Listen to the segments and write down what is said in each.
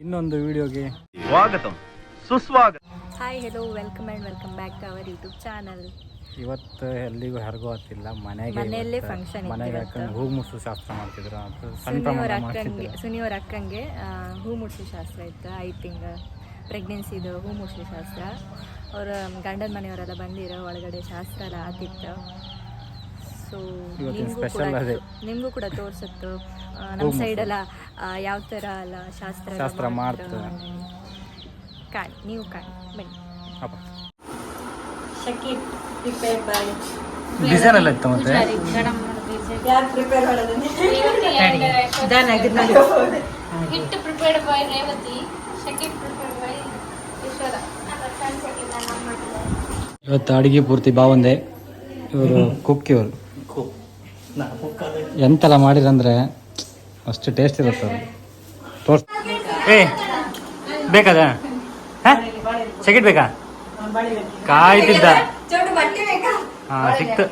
ಇನ್ನೊಂದು ವಿಡಿಯೋಗೆ ಸ್ವಾಗತ. ಸುಸ್ವಾಗತ. Hi hello welcome and welcome back to our YouTube channel ಇವತ್ತು ಎಲ್ಲಿಗೂ ಹರಗೋ ಹತ್ತಿಲ್ಲ ಮನೆಗೆ ಮನೆಯಲ್ಲೇ ಫಂಕ್ಷನ್ function ಇತ್ತು ಮನೆಗೆ. ಹಾಕೊಂಡು ಹೂ ಮುಡ್ಸು ಶಾಸ್ತ್ರ ಮಾಡ್ತಿದ್ರು. ಅಂತ ಸಣ್ಣ ಸುನಿಯವರ ಪ್ರಮಾಣ ಅಕ್ಕಂಗೆ ಮಾಡ್ತಿದ್ರು. ಸುನಿಯವರ ಅಕ್ಕಂಗೆ ಆ, ಹೂ ಮುಡ್ಸೋ ಶಾಸ್ತ್ರ ಇತ್ತು. ಐ ತಿಂಗ್ ಪ್ರೆಗ್ನೆನ್ಸಿದು ಹೂ ಮುಡ್ಸೋ ಶಾಸ್ತ್ರ. ಅವ್ರ ಗಂಡನ ಮನೆಯವರೆಲ್ಲ ಬಂದಿರೋ ಒಳಗಡೆ ಶಾಸ್ತ್ರ ಎಲ್ಲ ಆತಿತ್ತು ಸೊ ನಿಮಗೂ ಕೂಡ ಅದೇ. ನಿಮಗೂ ಕೂಡ ತೋರ್ಸತ್ತು. ನಮ್ಮ ಸೈಡೆಲ್ಲ ಯಾವ ಥರ ಎಲ್ಲ ಶಾಸ್ತ್ರ ಶಾಸ್ತ್ರ ಮಾಡ್ತಾರೆ. ಕಾಣಿ ನೀವು ಕಾಣಿ ಬನ್ನಿ. ಅಪ್ಪ. ಶಕೀರ್ ಪ್ರಿಪೇರ್ ಬೈ ಡಿಸೈನ್ ಎಲ್ಲ ಇತ್ತು ಮತ್ತೆ? ಯಾರು ಪ್ರಿಪೇರ್ ಮಾಡೋದು? ಹಿಟ್ಟು prepared by Revathi Shakib prepared by Yashoda ಇವತ್ತು ಅಡುಗೆ ಪೂರ್ತಿ ಬಾವಂದೆ ಇವರು ಕುಕ್ ಇವರು ಎಂತೆಲ್ಲ ಮಾಡಿರಂದ್ರೆ ಅಷ್ಟು ಟೇಸ್ಟ್ ಇರುತ್ತೆ ಅದು ತೋರ್ಸ್ ಏ ಬೇಕಾದ ಸೆಕೆಟ್ ಬೇಕಾ? ಕಾಯ್ತಿದ್ದ. ಹಾ ಸಿಕ್ತು.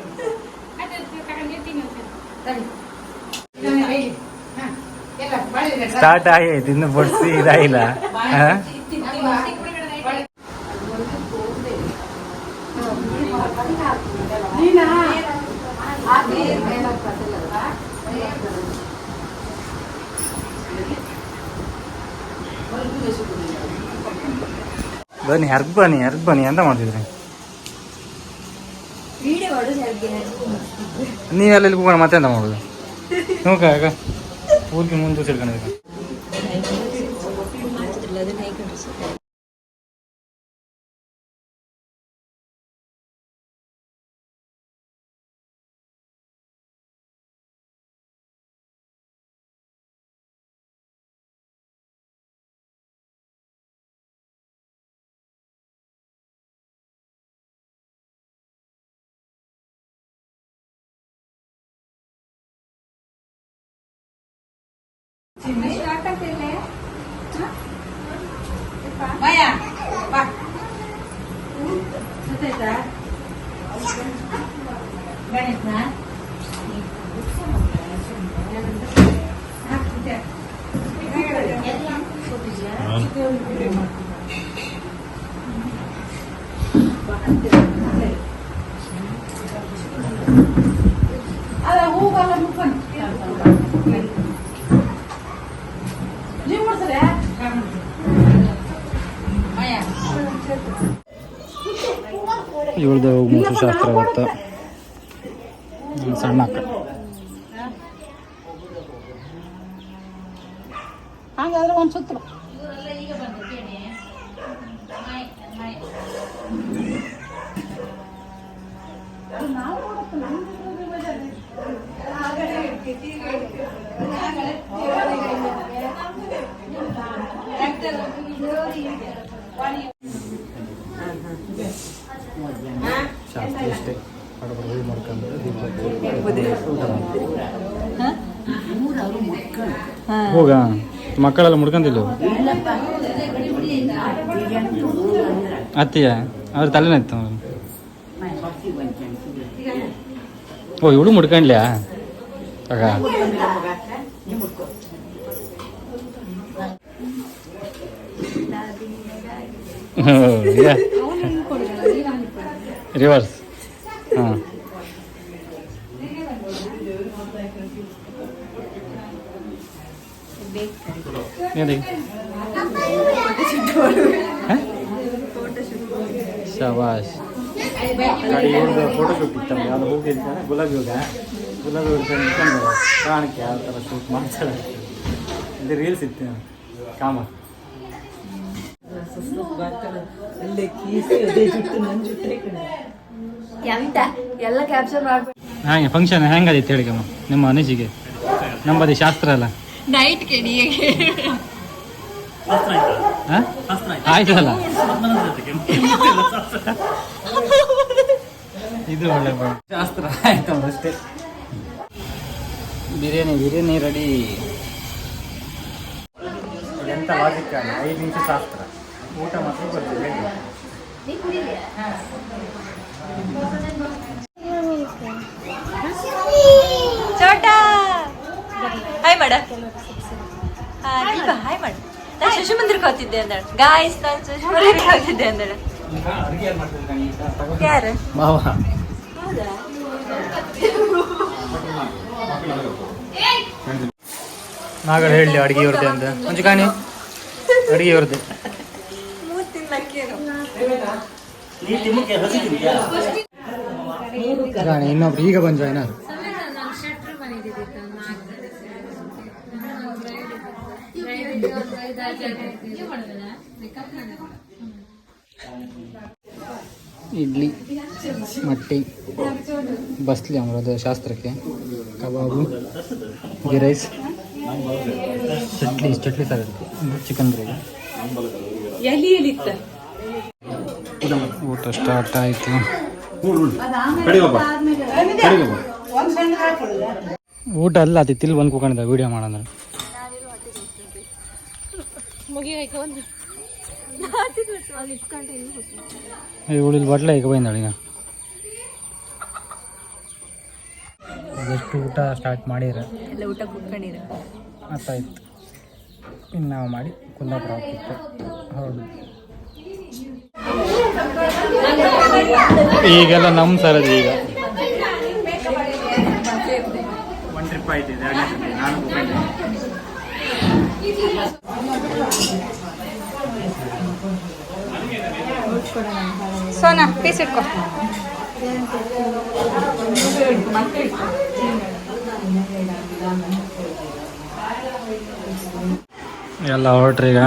ಸ್ಟಾರ್ಟ್ ಆಗೈತೆ ಇನ್ನು ಬಡ್ಸಿ ಇದಾಗಿಲ್ಲ. ಹಾ? ಬನ್ನಿ ಹರ್ಗ್ ಬನ್ನಿ ಹರ್ಗ್ ಬನ್ನಿ ಎಂತ ಮಾಡ್ತಿದ್ರಿ. ನೀವೆಲ್ಲ ಇಲ್ಲಿ ಕೂತ್ಕೊಂಡು ಮತ್ತೆ ಎಂತ ಮಾಡೋದು? ನೋಕ ಊರಿಗೆ ಮುಂದೆ Maya, pa. Suteta. Ganit na. Bakit ಇವಳ್ದು ಮೂರು ಶಾಸ್ತ್ರ ಇವತ್ತು ಸಣ್ಣ ಅಕ್ಕ. ಹಂಗಾದ್ರೆ ಒಂದು ಸುತ್ತು. ಶಾಸ್ತ್ರ ಇಷ್ಟೇ ಬಡಬಡ ಹೂವು ಮಾಡ್ಕೊಂಡು ದೀಪ ಹಚ್ಚಿ ಊಟ ಮಾಡಿ ಹೋಗ ಮಕ್ಕಳೆಲ್ಲ ಮುಡ್ಕೊಂತಿಲ್ಲ ಅತ್ತಿಯ ಅವ್ರ ತಲೆನ ಇತ್ತು ಓ ಇವಳು ಮುಡ್ಕೊಂಡ್ಲ್ಯಾ ಆಗ ರಿವರ್ಸ್ ಶವಾಶ್ ಗಾಡಿ ಇವ್ರದ್ದು ಫೋಟೋ ಶೂಟ್ ಇತ್ತಲ್ಲ ಯಾವ್ದು ಹೋಗಿರ್ತಾರೆ ಗುಲಾಬಿ ಹೋಗ. ಗುಲಾಬಿ ಹೋಗಿ ಇಟ್ಕೊಂಡು ಕಾಣಕ್ಕೆ ಯಾವ ಥರ ಶೂಟ್ ಮಾಡ್ತಾರೆ. ಇದು ರೀಲ್ಸ್ ಇತ್ತು. ಕಾಮ. ಹಾಗೆ ಫಂಕ್ಷನ್ ಹೆಂಗಾದಿತ್ತು ಹೇಳಿಕಮ್ಮ ನಿಮ್ಮ ಅನಿಸಿಕೆ ನಮ್ಮದು ಶಾಸ್ತ್ರ ಅಲ್ಲ. ನೈಟ್ ಕೇಳಿ ಆಯ್ತಲ್ಲ? ಆಯ್ತು ಅಲ್ಲ ಇದು ಒಳ್ಳೆ ಶಾಸ್ತ್ರ ಆಯ್ತು ಅಷ್ಟೇ. ಬಿರಿಯಾನಿ ಬಿರಿಯಾನಿ ರೆಡಿ ಎಂತ ಲಾಜಿಕ್ ಅಲ್ಲ? ಐದು ನಿಮಿಷ ಶಾಸ್ತ್ರ. ಊಟ ಮಾತ್ರ ಬರ್ತೀವಿ ಹೋಗ್ತಿದ್ದೆ ಅಂದಳ. ಗಾಯ್ಸ್ ನಾನು ಹೋಗ್ತಿದ್ದೆ ಅಂದಳ. ಯಾರು? ಮಾವ. ನಾಗಳು ಹೇಳಿ ಅಡಿಗೆ ಇವ್ರದ್ದೆ ಅಂತ ಮುಂಚೆ ಕಾಣಿ ಅಡುಗೆ ಇವ್ರದ್ದೆ ಕಾಣಿ ಇನ್ನೊಬ್ರು ಈಗ ಬಂದ ಏನಾರು ಇಡ್ಲಿ ಮಟ್ಟಿ ಬಸ್ಲಿ ಅಮರದ ಶಾಸ್ತ್ರಕ್ಕೆ ಕಬಾಬು ಗೀ ರೈಸ್ ಚಟ್ಲಿ ಚಟ್ಲಿ ಥರ ಚಿಕನ್ ಗ್ರೇವಿ ಊಟ ಸ್ಟಾರ್ಟ್ ಆಯಿತು. ಊಟ ಅಲ್ಲ ಅದಿತ್ತಿಲ್ಲಿ ತಿಲ್ ಬಂದು ಕೂಕೊಂಡಿದ್ದ ವಿಡಿಯೋ ಮಾಡೋಣ ಇವಳು ಬಟ್ಲೆ ಈಗ ಎಷ್ಟು ಊಟ ಸ್ಟಾರ್ಟ್ ಮಾಡಿರ? ಎಲ್ಲ ಊಟ ಕುತ್ಕೊಂಡಿರ ಅತ್ತಾಯ್ತು. ಇನ್ನು ನಾವು ಮಾಡಿ ಕುಂದಾಪುರ ಹೋಗ್ತಿತ್ತು. ಹೌದು. ಈಗೆಲ್ಲ ನಮ್ಮ ಸರದಿ ಈಗ. ಒನ್ ಟ್ರಿಪ್ ಆಯ್ತು ಇದು ಎರಡನೇ ನಾನು ಸೋನಾ ಪೀಸ್ ಇಟ್ಕೋ. ಎಲ್ಲ ಹೊರಟ್ರೀಗ